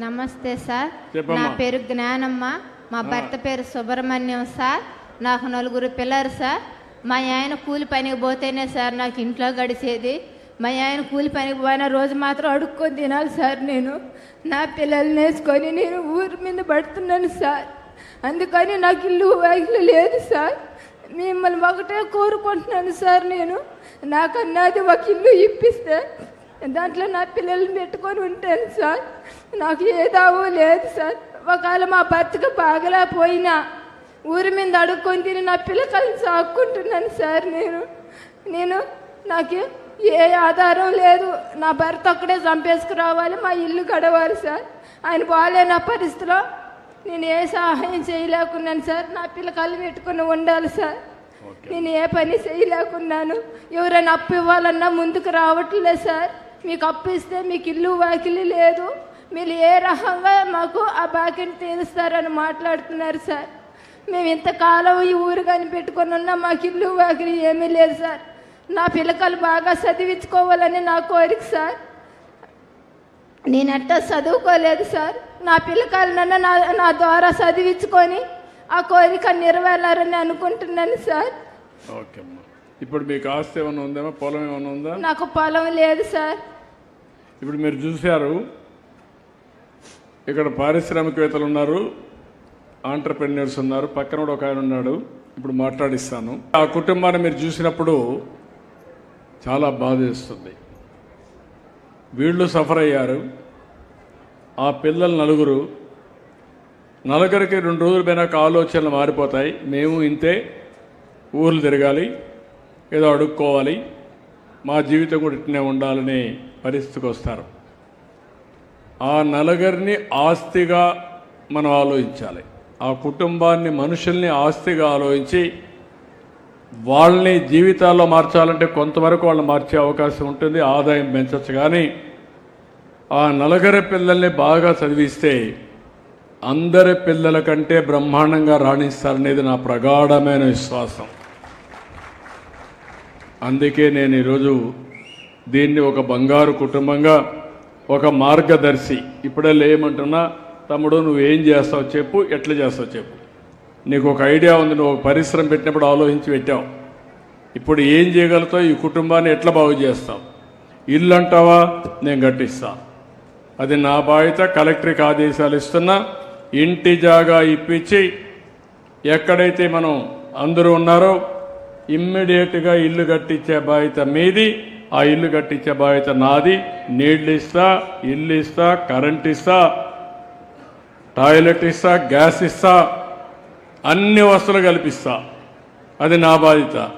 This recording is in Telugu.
నమస్తే సార్. నా పేరు జ్ఞానమ్మ. మా భర్త పేరు సుబ్రహ్మణ్యం సార్. నాకు నలుగురు పిల్లలు సార్. మా ఆయన కూలి పనికి పోతేనే సార్ నాకు ఇంట్లో గడిచేది. మా ఆయన కూలి పనికి పోయిన రోజు మాత్రం అడుక్కొని తినాలి సార్ నేను. నా పిల్లల్ని వేసుకొని నేను ఊరి మీద పడుతున్నాను సార్. అందుకని నాకు ఇల్లు వాకిలు లేదు సార్. మిమ్మల్ని ఒకటే కోరుకుంటున్నాను సార్ నేను. నాకన్నది ఒక ఇల్లు ఇప్పిస్తే దాంట్లో నా పిల్లల్ని పెట్టుకొని ఉంటాను సార్. నాకు ఏదావో లేదు సార్. ఒకవేళ మా భర్తకు బాగలేకపోయినా ఊరి మీద అడుక్కొని తిని నా పిల్లకాయలను సాక్కుంటున్నాను సార్ నేను. నేను నాకు ఏ ఆధారం లేదు. నా భర్త ఒక్కడే చంపేసుకురావాలి మా ఇల్లు గడవాలి సార్. ఆయన బాగాలేని పరిస్థితిలో నేను ఏ సహాయం చేయలేకున్నాను సార్. నా పిల్లకాయలు పెట్టుకుని ఉండాలి సార్. నేను ఏ పని చేయలేకున్నాను. ఎవరైనా అప్పు ఇవ్వాలన్నా ముందుకు రావట్లేదు సార్. మీకు అప్పు ఇస్తే మీకు ఇల్లు వాకిలి లేదు. మీరు ఏ రకంగా మాకు ఆ బాకీని తీరుస్తారని మాట్లాడుతున్నారు సార్. మేము ఇంతకాలం ఈ ఊరు కానీ పెట్టుకొని ఉన్నా మాకు ఇల్లు వాకిలి ఏమీ లేదు సార్. నా పిల్లకాయలు బాగా చదివించుకోవాలని నా కోరిక సార్. నేను ఎట్టా చదువుకోలేదు సార్. నా పిల్లకాయలనన్నా నా నా ద్వారా చదివించుకొని ఆ కోరిక నెరవేరాలని అనుకుంటున్నాను సార్. ఓకే ఇప్పుడు మీకు ఆస్తి ఏమైనా ఉందేమో పొలం ఏమైనా ఉందా? నాకు పొలం లేదు సార్. ఇప్పుడు మీరు చూశారు ఇక్కడ పారిశ్రామికవేత్తలు ఉన్నారు ఆంటర్ప్రెన్యూర్స్ ఉన్నారు పక్కన కూడా ఒక ఆయన ఉన్నాడు ఇప్పుడు మాట్లాడిస్తాను. ఆ కుటుంబాన్ని మీరు చూసినప్పుడు చాలా బాధేస్తుంది వీళ్ళు సఫర్ అయ్యారు ఆ పిల్లలు నలుగురు నలుగురికి రెండు రోజుల పోయినాక ఆలోచనలు మారిపోతాయి. మేము ఇంతే ఊర్లు తిరగాలి ఏదో అడుక్కోవాలి మా జీవితం కూడా ఇట్నే ఉండాలనే పరిస్థితికి వస్తారు. ఆ నలుగురిని ఆస్తిగా మనం ఆలోచించాలి. ఆ కుటుంబాన్ని మనుషుల్ని ఆస్తిగా ఆలోచించి వాళ్ళని జీవితాల్లో మార్చాలంటే కొంతవరకు వాళ్ళు మార్చే అవకాశం ఉంటుంది ఆదాయం పెంచచ్చు. కానీ ఆ నలుగురి పిల్లల్ని బాగా చదివిస్తే అందరి పిల్లల కంటే బ్రహ్మాండంగా రాణిస్తారనేది నా ప్రగాఢమైన విశ్వాసం. అందుకే నేను ఈరోజు దీన్ని ఒక బంగారు కుటుంబంగా ఒక మార్గదర్శి. ఇప్పుడే లేమంటున్నా తమ్ముడు నువ్వు ఏం చేస్తావు చెప్పు ఎట్లా చేస్తావు చెప్పు. నీకు ఒక ఐడియా ఉంది నువ్వు ఒక పరిశ్రమ పెట్టినప్పుడు ఆలోచించి పెట్టావు. ఇప్పుడు ఏం చేయగలుగుతావు? ఈ కుటుంబాన్ని ఎట్లా బాగు చేస్తావు? ఇల్లు అంటావా? నేను కట్టిస్తా. అది నా బాధ్యత కలెక్టర్కి ఆదేశాలు ఇస్తున్నా. ఇంటి జాగా ఇప్పించి ఎక్కడైతే మనం అందరూ ఉన్నారో ఇమ్మీడియట్గా ఇల్లు కట్టించే బాధ్యత మీది. ఆ ఇల్లు కట్టించే బాధ్యత నాది. నీళ్ళు ఇస్తా ఇల్లు ఇస్తా కరెంట్ ఇస్తా టాయిలెట్ ఇస్తా గ్యాస్ ఇస్తా అన్ని వస్తువులు కల్పిస్తా. అది నా బాధ్యత.